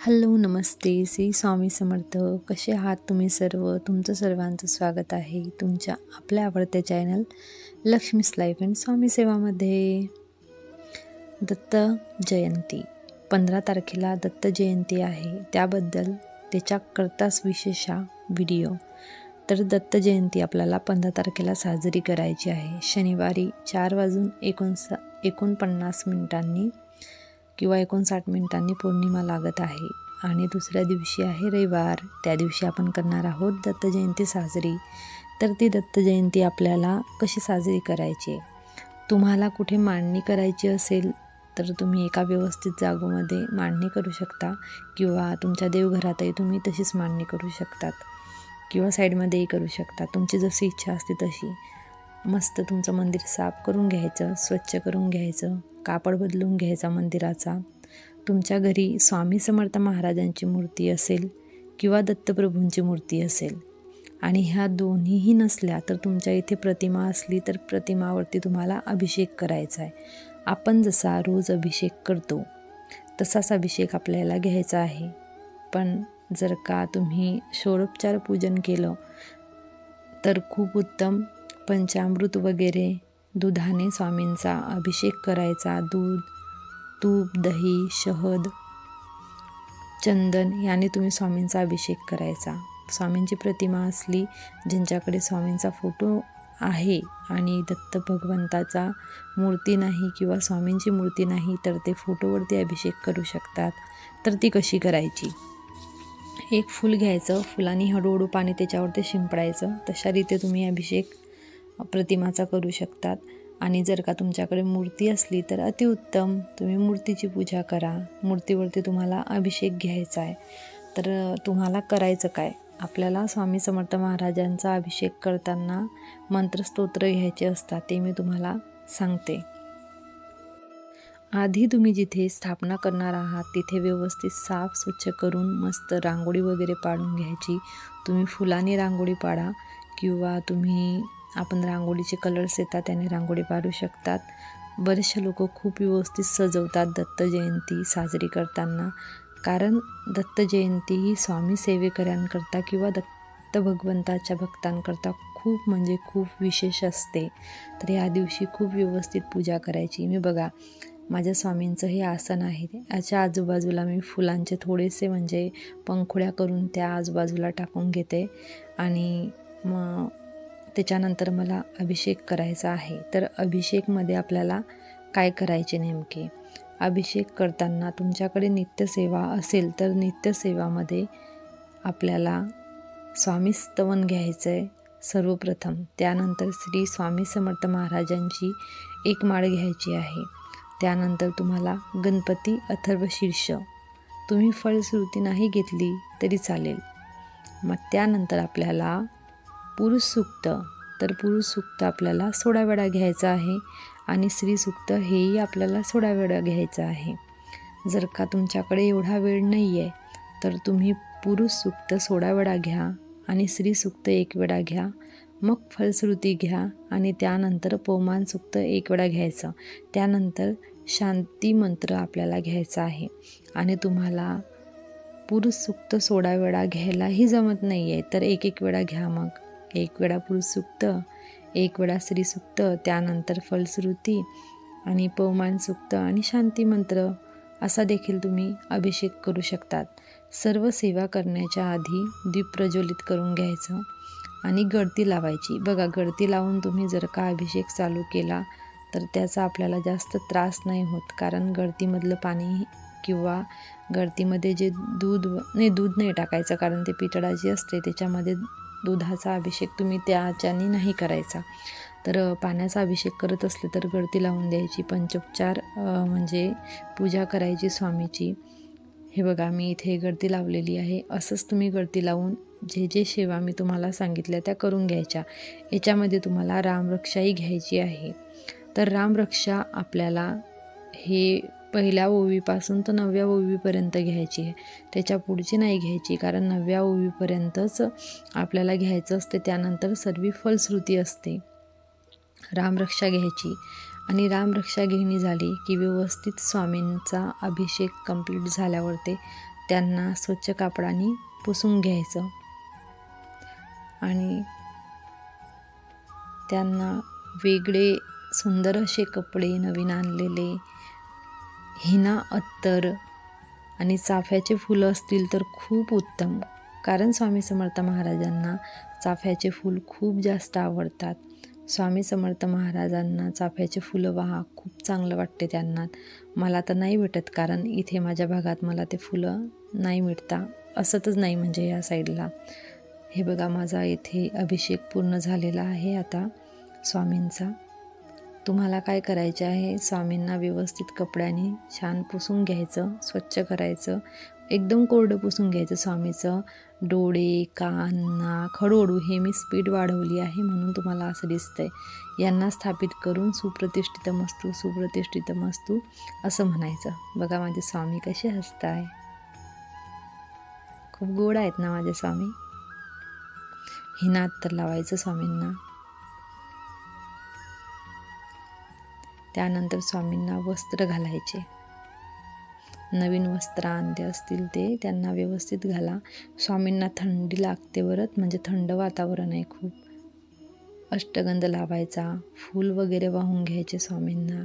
Hello नमस्ते. श्री स्वामी समर्थ. कसे आहात तुम्ही सर्व? तुमचं सर्वांचं स्वागत आहे तुमच्या आपल्या आवडत्या channel Laxmi's life and Swami सेवामध्ये. दत्त जयंती. पंधरा तारखेला दत्त जयंती आहे. त्याबद्दल त्याच्याकरताच विशेष हा व्हिडिओ तर दत्त जयंती आपल्याला पंधरा तारखेला साजरी करायची आहे. शनिवारी चार वाजून एकोणसा एकोणपन्नास मिनिटांनी किंवा एकोणसाठ मिनिटांनी पौर्णिमा लागत आहे आणि दुसऱ्या दिवशी आहे रविवार. त्या दिवशी आपण करणार आहोत दत्त जयंती साजरी. तर ती दत्त जयंती आपल्याला कशी साजरी करायची? तुम्हाला कुठे मांडणी करायची असेल तर तुम्ही एका व्यवस्थित जागोमध्ये मांडणी करू शकता किंवा तुमच्या देवघरातही तुम्ही तशीच मांडणी करू शकतात किंवा साईडमध्येही करू शकता. तुमची जशी इच्छा असते तशी. मस्त तुमचं मंदिर साफ करून घ्यायचं स्वच्छ करून घ्यायचं. कापड बदलून घ्यायचा मंदिराचा. तुमच्या घरी स्वामी समर्थ महाराजांची मूर्ती असेल किंवा दत्तप्रभूंची मूर्ती असेल आणि ह्या दोन्हीही नसल्या तर तुमच्या इथे प्रतिमा असली तर प्रतिमावरती तुम्हाला अभिषेक करायचा आहे. आपण जसा रोज अभिषेक करतो तसाच अभिषेक आपल्याला घ्यायचा आहे. पण जर का तुम्ही षोडोपचार पूजन केलं तर खूप उत्तम पंचामृत वगैरे दुधाने स्वामींचा अभिषेक करायचा. दूध तूप दही शहद चंदन याने तुम्ही स्वामींचा अभिषेक करायचा. स्वामींची प्रतिमा असली ज्यांच्याकडे स्वामींचा फोटो आहे आणि दत्त भगवंताचा मूर्ती नाही किंवा स्वामींची मूर्ती नाही तर ते फोटोवरती अभिषेक करू शकतात. तर ती कशी करायची? एक फूल घ्यायचं फुलांनी हळूहळू पाणी त्याच्यावरती शिंपडायचं. तशा रीते तुम्ही अभिषेक प्रतिमाचा करू शकतात. आणि जर का तुमच्याकडे मूर्ती असली तर अतिउत्तम. तुम्ही मूर्तीची पूजा करा. मूर्तीवरती तुम्हाला अभिषेक घ्यायचा आहे. तर तुम्हाला करायचं काय? आपल्याला स्वामी समर्थ महाराजांचा अभिषेक करताना मंत्रस्तोत्र घ्यायचे असतात ते मी तुम्हाला सांगते. आधी तुम्ही जिथे स्थापना करणार आहात तिथे व्यवस्थित साफ स्वच्छ करून मस्त रांगोळी वगैरे पाडून घ्यायची. तुम्ही फुलाने रांगोळी पाडा किंवा तुम्ही आपण रांगोळीचे कलर्स येतात त्याने रांगोळी पाडू शकतात. बरेचसे लोक खूप व्यवस्थित सजवतात दत्त जयंती साजरी करताना. कारण दत्त जयंती ही स्वामी सेवेकऱ्यांकरता किंवा दत्त भगवंताच्या भक्तांकरता खूप म्हणजे खूप विशेष असते. तर या दिवशी खूप व्यवस्थित पूजा करायची. मी बघा माझ्या स्वामींचं हे आसन आहे याच्या आजूबाजूला मी फुलांचे थोडेसे म्हणजे पंखुड्या करून त्या आजूबाजूला टाकून घेते. आणि मग त्याच्यानंतर मला अभिषेक करायचा आहे. तर अभिषेकमध्ये आपल्याला काय करायचे नेमके? अभिषेक करताना तुमच्याकडे नित्यसेवा असेल तर नित्यसेवामध्ये आपल्याला स्वामी स्तवन घ्यायचं आहे सर्वप्रथम. त्यानंतर श्री स्वामी समर्थ महाराजांची एक माळ घ्यायची आहे. त्यानंतर तुम्हाला गणपती अथर्व शीर्ष. तुम्ही फळश्रुती नाही घेतली तरी चालेल. मग त्यानंतर आपल्याला पुरुष सुक्त. तर पुरुष सुक्त आपल्याला सोळा वेळा घ्यायचा आहे आणि स्त्री सुक्त हेही आपल्याला सोळा वेळा घ्यायचं आहे. जर का तुमच्याकडे एवढा वेळ नाही आहे तर तुम्ही पुरुष सुक्त सोळा वेळा घ्या आणि स्त्री सुक्त एक वेळा घ्या. मग फलश्रुती घ्या आणि त्यानंतर पवमान सुक्त एक वेळा घ्यायचं. त्यानंतर शांती मंत्र आपल्याला घ्यायचा आहे. आणि तुम्हाला पुरुष सुक्त सोळा वेळा घ्यायलाही जमत नाही आहे तर एक एक वेळा घ्या मग. एक वेळा पुरुष सुक्त एक वेळा स्त्रीसुक्त त्यानंतर फलश्रुती आणि पवमान सुक्त आणि शांती मंत्र असा देखील तुम्ही अभिषेक करू शकतात. सर्व सेवा करण्याच्या आधी दीप प्रज्वलित करून घ्यायचं आणि गळती लावायची. बघा गळती लावून तुम्ही जर का अभिषेक चालू केला तर त्याचा आपल्याला जास्त त्रास नाही होत. कारण गळतीमधलं पाणी किंवा गळतीमध्ये जे दूध नाही दूध नाही टाकायचं कारण ते पितळाची असते त्याच्यामध्ये दुधाचा अभिषेक तुम्ही त्याच्याने नाही करायचा. तर पाण्याचा अभिषेक करत असले तर गळती लावून द्यायची. पंचोपचार म्हणजे पूजा करायची स्वामीची. हे बघा मी इथे गळती लावलेली आहे. असंच तुम्ही गळती लावून जे जे सेवा मी तुम्हाला सांगितल्या त्या करून घ्यायच्या. याच्यामध्ये तुम्हाला रामरक्षाही घ्यायची आहे. तर रामरक्षा आपल्याला हे पहिल्या ओवीपासून तर नवव्या ओवीपर्यंत घ्यायची आहे. त्याच्या पुढची नाही घ्यायची कारण नवव्या ओवीपर्यंतच आपल्याला घ्यायचं असते. त्यानंतर सर्व फलश्रुती असते. रामरक्षा घ्यायची. आणि रामरक्षा घेणी झाली की व्यवस्थित स्वामींचा अभिषेक कंप्लीट झाल्यावर ते त्यांना स्वच्छ कापडाने पुसून घ्यायचं. आणि त्यांना वेगळे सुंदर असे कपडे नवीन आणलेले हिना अत्तर आणि चाफ्याचे फुलं असतील तर खूप उत्तम. कारण स्वामी समर्थ महाराजांना चाफ्याचे फूल खूप जास्त आवडतात. स्वामी समर्थ महाराजांना चाफ्याचे फुलं वाहा खूप चांगलं वाटते त्यांना. मला तर नाही भेटत कारण इथे माझ्या भागात मला ते फुलं नाही मिळता. असतच नाही म्हणजे या साईडला. हे बघा माझा येथे अभिषेक पूर्ण झालेला आहे आता स्वामींचा. तुम्हाला काय करायचे आहे? स्वामींना व्यवस्थित कपड्याने छान पुसून घ्यायचं स्वच्छ करायचं. एकदम कोरडं पुसून घ्यायचं स्वामीचं. डोळे कान नाक हळूहळू हे मी स्पीड वाढवली आहे म्हणून तुम्हाला असं दिसतं आहे यांना स्थापित करून सुप्रतिष्ठित मस्तू सुप्रतिष्ठित मस्तू असं म्हणायचं. बघा माझे स्वामी कसे हसताय. खूप गोड आहेत ना माझे स्वामी? हिनात तर लावायचं स्वामींना. त्यानंतर स्वामींना वस्त्र घालायचे. नवीन वस्त्र आणले असतील ते त्यांना व्यवस्थित घाला. स्वामींना थंडी लागते वरत म्हणजे थंड वातावरण आहे खूप. अष्टगंध लावायचा फूल वगैरे वाहून घ्यायचे स्वामींना.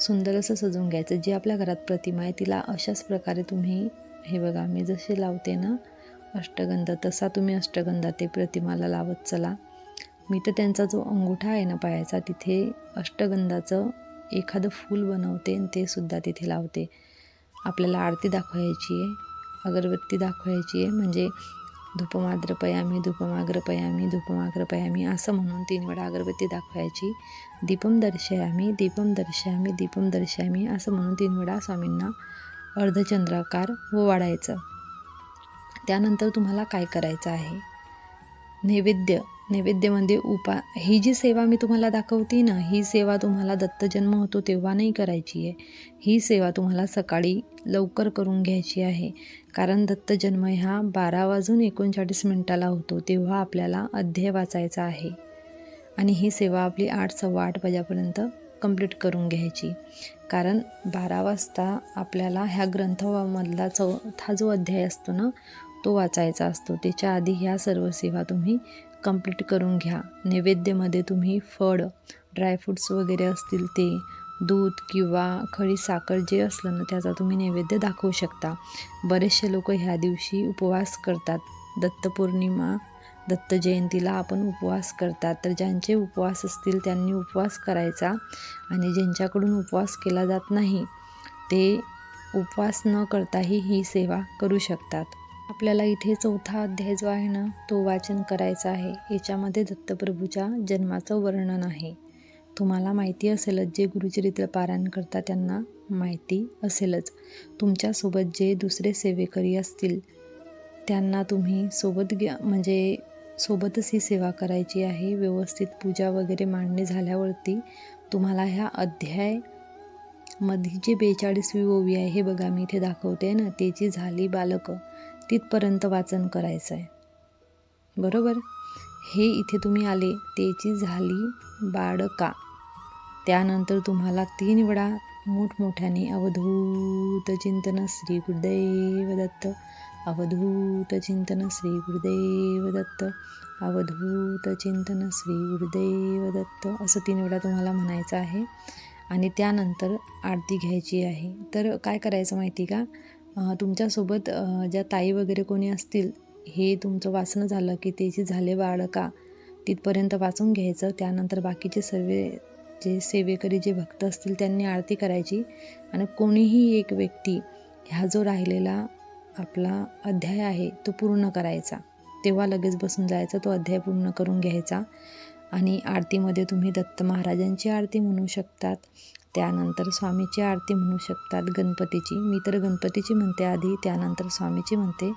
सुंदर असं सजवून घ्यायचं जी आपल्या घरात प्रतिमा आहे तिला अशाच प्रकारे तुम्ही हे बघा मी जसे लावते ना अष्टगंध तसा तुम्ही अष्टगंधा ते प्रतिमाला लावत चला. मी तर त्यांचा जो अंगुठा आहे ना पायाचा तिथे अष्टगंधाचं एखादं फूल बनवते आणि ते सुद्धा तिथे लावते. आपल्याला आरती दाखवायची आहे अगरबत्ती दाखवायची आहे म्हणजे धूपमाग्रपयामी धूपमाग्रपयामी धूपमाग्रपयामी असं म्हणून तीन वेळा अगरबत्ती दाखवायची. दीपम दर्शयामी दीपम दर्शयामी दीपम दर्शयामी असं म्हणून तीन वेळा स्वामींना अर्धचंद्राकार वाढायचं. त्यानंतर तुम्हाला काय करायचं आहे? नैवेद्य नैवेद्यामध्ये उपा ही जी सेवा मी तुम्हाला दाखवते ना ही सेवा तुम्हाला दत्तजन्म होतो तेव्हा नाही करायची आहे. ही सेवा तुम्हाला सकाळी लवकर करून घ्यायची आहे. कारण दत्तजन्म ह्या बारा वाजून एकोणचाळीस मिनटाला होतो तेव्हा आपल्याला अध्याय वाचायचा आहे. आणि ही सेवा आपली आठ सव्वा आठ वाजेपर्यंत कंप्लीट करून घ्यायची. कारण बारा वाजता आपल्याला ह्या ग्रंथामधला चौथा जो अध्याय असतो ना तो वाचायचा असतो. त्याच्या आधी ह्या सर्व सेवा तुम्ही कंप्लीट करून घ्या. नैवेद्यामध्ये तुम्ही फळ ड्रायफ्रूट्स वगैरे असतील ते दूध किंवा खडी साखर जे असलं ना त्याचा तुम्ही नैवेद्य दाखवू शकता. बरेचसे लोक ह्या दिवशी उपवास करतात. दत्तपौर्णिमा दत्त जयंतीला आपण उपवास करतात. तर ज्यांचे उपवास असतील त्यांनी उपवास करायचा आणि ज्यांच्याकडून उपवास केला जात नाही ते उपवास न करताही ही सेवा करू शकतात. आपल्याला इथे चौथा अध्याय जो आहे ना तो वाचन करायचा आहे. याच्यामध्ये दत्तप्रभूच्या जन्माचं वर्णन आहे. तुम्हाला माहिती असेलच जे गुरुचरित्र पारायण करता त्यांना माहिती असेलच. तुमच्यासोबत जे दुसरे सेवेकरी असतील त्यांना तुम्ही सोबत घ्या म्हणजे सोबतच ही सेवा करायची आहे. व्यवस्थित पूजा वगैरे मांडणी झाल्यावरती तुम्हाला ह्या अध्याय मधी जे बेचाळीसवी ओवी आहे हे बघा मी इथे दाखवते ना त्याची झाली बालकं. तिथपर्यंत वाचन करायचं आहे बरोबर? हे इथे तुम्ही आले त्याची झाली बाळका. त्यानंतर तुम्हाला तीन वेळा मोठमोठ्याने अवधूत चिंतन श्री गुरुदेव दत्त अवधूत चिंतन श्री गुरुदेव दत्त अवधूत चिंतन श्री गुरुदेव दत्त असं तीन वेळा तुम्हाला म्हणायचं आहे. आणि त्यानंतर आरती घ्यायची आहे. तर काय करायचं माहिती का? तुमच्यासोबत ज्या ताई वगैरे कोणी असतील हे तुमचं वाचणं झालं की त्याची झाले बाळका तिथपर्यंत वाचून घ्यायचं. त्यानंतर बाकीचे सर्व जे सेवेकरी जे भक्त असतील त्यांनी आरती करायची. आणि कोणीही एक व्यक्ती ह्या जो राहिलेला आपला अध्याय आहे तो पूर्ण करायचा. तेव्हा लगेच बसून जायचा तो अध्याय पूर्ण करून घ्यायचा. आणि आरतीमध्ये तुम्ही दत्त महाराजांची आरती म्हणू शकतात. त्यानंतर स्वामीची आरती म्हणू शकतात गणपतीची. मी तर गणपतीची म्हणते आधी त्यानंतर स्वामीची म्हणते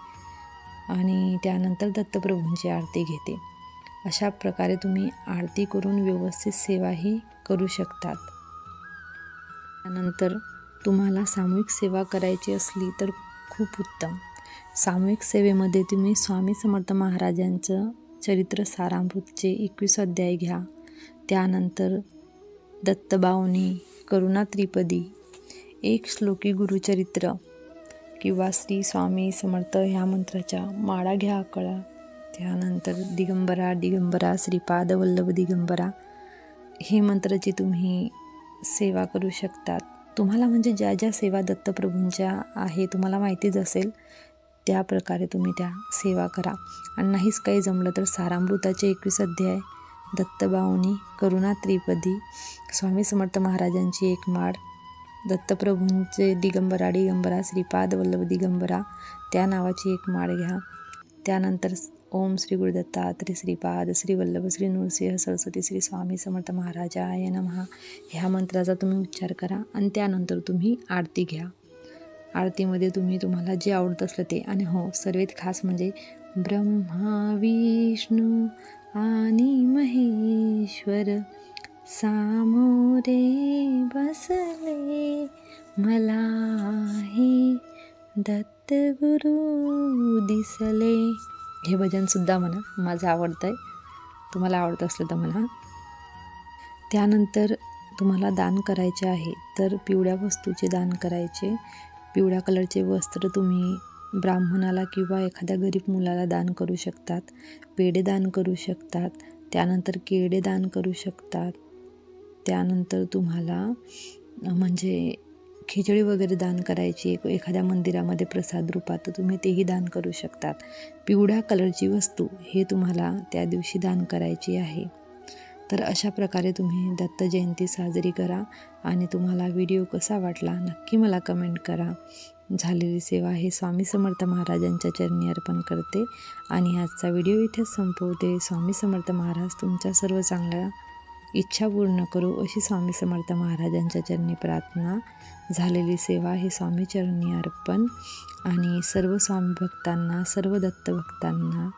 आणि त्यानंतर दत्तप्रभूंची आरती घेते. अशा प्रकारे तुम्ही आरती करून व्यवस्थित सेवाही करू शकतात. त्यानंतर तुम्हाला सामूहिक सेवा करायची असली तर खूप उत्तम. सामूहिक सेवेमध्ये तुम्ही स्वामी समर्थ महाराजांचं चरित्र सारामृतचे एकवीस अध्याय घ्या. त्यानंतर दत्तबावनी करुणा त्रिपदी. एक श्लोकी गुरुचरित्र. किंवा श्री स्वामी समर्थ ह्या मंत्राच्या माळा घ्या कळा त्यानंतर दिगंबरा दिगंबरा श्रीपाद वल्लभ दिगंबरा. हे मंत्राची तुम्ही सेवा करू शकतात. तुम्हाला म्हणजे ज्या ज्या सेवा दत्तप्रभूंच्या आहे तुम्हाला माहितीच असेल त्या प्रकारे तुम्ही त्या सेवा करा. आणि नाहीच काही जमलं तर सारामृताचे एकवीस अध्याय दत्तबावनी करुणा त्रिपदी स्वामी समर्थ महाराजांची एक माळ दत्तप्रभूंचे दिगंबरा दिगंबरा श्रीपाद वल्लभ दिगंबरा त्या नावाची एक माळ घ्या. त्यानंतर ओम श्री गुरुदत्तात्री श्रीपाद श्री वल्लभ श्री नृसिंह सरस्वती श्री स्वामी समर्थ महाराजाय नमहा ह्या मंत्राचा तुम्ही उच्चार करा आणि त्यानंतर तुम्ही आरती घ्या. आरतीमध्ये तुम्ही तुम्हाला जे आवडत असलं ते आणि हो सर्वात खास म्हणजे ब्रह्मा विष्णू आणि ईश्वर सामोरे बसले मला हे दत्तगुरु दिसले. हे भजनसुद्धा म्हणा माझं आवडतं आहे तुम्हाला आवडत असलं तर म्हणा. त्यानंतर तुम्हाला दान करायचे आहे तर पिवळ्या वस्तूचे दान करायचे. पिवळ्या कलरचे वस्त्र तुम्ही ब्राह्मणाला किंवा एखाद्या गरीब मुलाला दान करू शकतात पेढे दान करू शकतात. त्यानंतर केडे दान करू शकतात. त्यानंतर तुम्हाला म्हणजे खिचडी वगैरे दान करायची एक एखाद्या मंदिरामध्ये प्रसाद रूपात तर तुम्ही तेही दान करू शकतात. पिवळ्या कलरची वस्तू हे तुम्हाला त्या दिवशी दान करायची आहे. तर अशा प्रकारे तुम्ही दत्त जयंती साजरी करा आणि तुम्हाला व्हिडिओ कसा वाटला नक्की मला कमेंट करा. झालेली सेवा हे स्वामी समर्थ महाराजांच्या चरणी अर्पण करते. आणि आजचा व्हिडिओ इथेच संपवते. स्वामी समर्थ महाराज तुमच्या सर्व चांगल्या इच्छा पूर्ण करू. अशी स्वामी समर्थ महाराजांच्या चरणी प्रार्थना झालेली सेवा हे स्वामी चरणी अर्पण. आणि सर्व स्वामी भक्तांना सर्व दत्त भक्तांना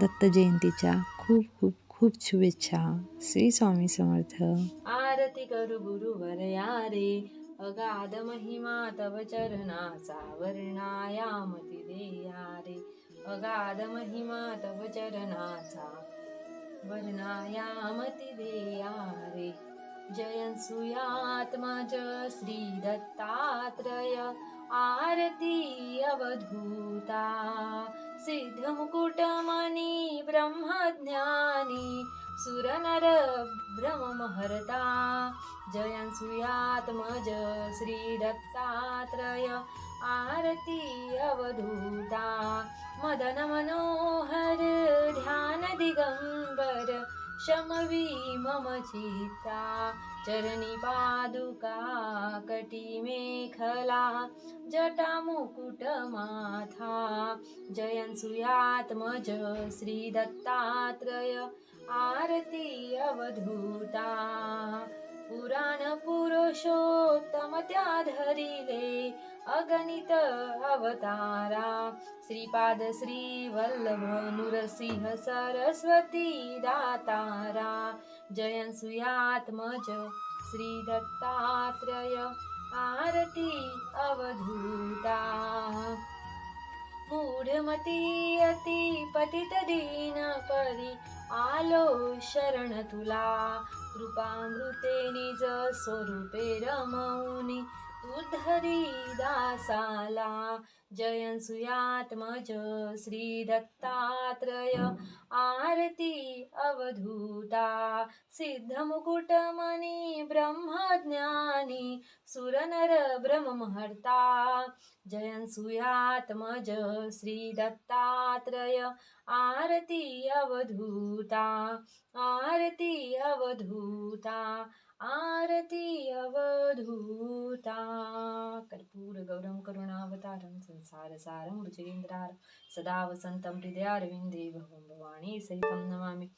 दत्त जयंतीच्या खूप खूप खूप शुभेच्छा. श्री स्वामी समर्थ. आरती करू गुरुवर या रे अगाध महिमा तव चरणाचा वर्णायामती देया रे। अगाध महिमा तव चरणाचा वर्णायामती देया रे। जयन्सुयात्मज श्री दत्तात्रय आरती अवधूता। सिद्धमुकुटमणि ब्रह्मज्ञानी सुरनर ब्रह्महर्ता जयंसुयात्मज श्री दत्तात्रय आरती अवधूता। मदन मनोहर ध्यान दिगंबर शमवी मम चित्ता चरणी पादुका कटी मेखला। जटा मुकुट माथा जयंसुयात्मज श्री दत्तात्रय आरती अवधूता। पुराण पुरुषोत्तम त्या धरिले अगणित अवतारा। श्रीपाद श्री वल्लभ नृसिंह सरस्वती दातारा। जयंसुयात्मज श्री दत्तात्रय आरती अवधूता। मूढमती अति पतित दीन परी आलो शरण तुला कृपामृते निज स्वरूपे रमौनी. उद्धरी दासाला जयंसुयात्मज श्री दत्तात्रय आरती अवधूता सिद्धमुकुटमणि ब्रह्मज्ञानी सुरनर ब्रह्महर्ता जयंसुयात्मज श्री दत्तात्रय आरती अवधूता आरती अवधूता। आरती अवधूता। कर्पूर गौरम करुणावतारं संसार सारं भुजगेंद्रार सदा वसन्तं हृदयारविन्दे भवं भवानी सहितं नमामि।